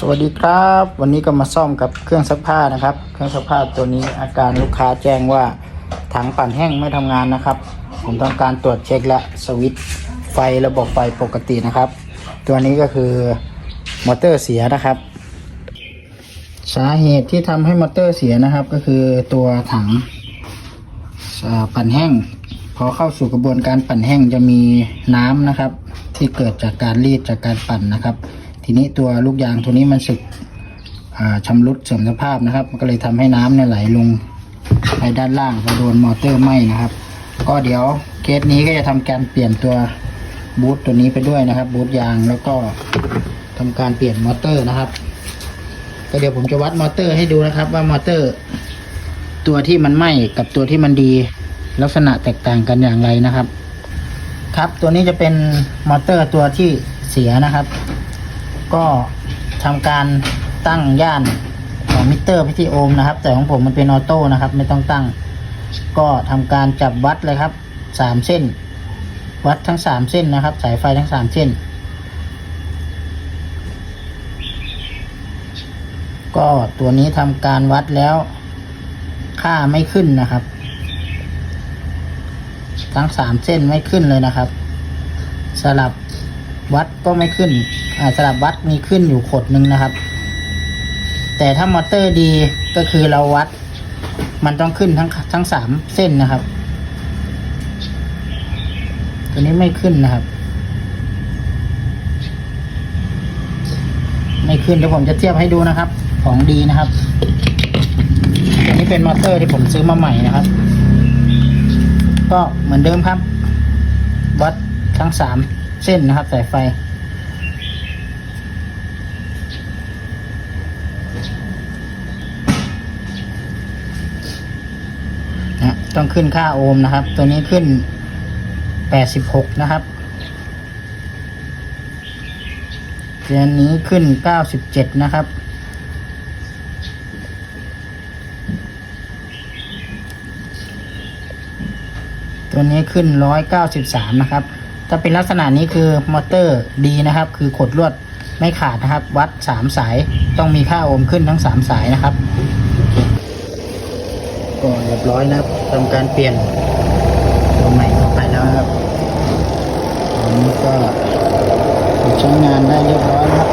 สวัสดีครับ วันนี้ก็มาซ่อมกับเครื่องซักผ้านะครับ เครื่องซักผ้าตัวนี้อาการลูกค้าแจ้งว่าถังปั่นแห้งไม่ทำงานนะครับ ผมต้องการตรวจเช็คและสวิตช์ไฟระบบไฟปกตินะครับ ตัวนี้ก็คือมอเตอร์เสียนะครับ สาเหตุที่ทำให้มอเตอร์เสียนะครับ ก็คือตัวถังปั่นแห้งพอเข้าสู่กระบวนการปั่นแห้งจะมีน้ำนะครับ ที่เกิดจากการรีดจากการปั่นนะครับ ทีนี้ตัวลูกยางตัวนี้มันสึกอ่าชำรุดเสื่อมสภาพนะครับ มันก็เลยทำให้น้ำเนี่ยไหลลงไปด้านล่างพอโดนมอเตอร์ไหม้นะครับ ก็เดี๋ยวเคสนี้ก็จะทำการเปลี่ยนตัวบูทตัวนี้ไปด้วยนะครับ บูทยางแล้วก็ทำการเปลี่ยนมอเตอร์นะครับ ก็เดี๋ยวผมจะวัดมอเตอร์ให้ดูนะครับ ว่ามอเตอร์ ตัวที่มันไหม้กับตัวที่มันดี ลักษณะแตกต่างกันอย่างไรนะครับ ครับตัวนี้จะเป็นมอเตอร์ตัวที่เสียนะครับ ก็ทำการตั้งย่านของมิเตอร์พิธีโอห์มนะครับ แต่ของผมมันเป็นออโต้นะครับ ไม่ต้องตั้ง ก็ทำการจับวัดเลยครับสามเส้น วัดทั้งสามเส้นนะครับ สายไฟทั้งสามเส้น ก็ตัวนี้ทำการวัดแล้ว ค่าไม่ขึ้นนะครับ ทั้งสามเส้นไม่ขึ้นเลยนะครับ สลับ วัดก็ไม่ขึ้นอ่าสลับวัดมีขึ้นอยู่ขดหนึ่งนะครับ แต่ถ้ามอเตอร์ดีก็คือเราวัด มันต้องขึ้นทั้งทั้งสามเส้นนะครับ ตัวนี้ไม่ขึ้นนะครับ ไม่ขึ้นเดี๋ยวผมจะเทียบให้ดูนะครับ ของดีนะครับตัวนี้เป็นมอเตอร์ที่ผมซื้อมาใหม่นะครับ ก็เหมือนเดิมครับ วัดทั้งสาม เส้นนะครับสายไฟนะต้องขึ้นค่าโอห์มนะครับ ตัวนี้ขึ้น 86 นะครับตัวนี้ขึ้น 97 นะครับ ตัวนี้ขึ้น 193 นะครับ จะเป็นลักษณะนี้คือมอเตอร์ดีนะครับ คือขดลวดไม่ขาดนะครับ วัด 3 สายต้องมีค่าโอห์มขึ้นทั้ง 3 สายนะครับก็เรียบร้อยนะครับทำการเปลี่ยนตัวใหม่เข้าไปแล้วครับตอนนี้ก็ใช้งานได้เรียบร้อยครับ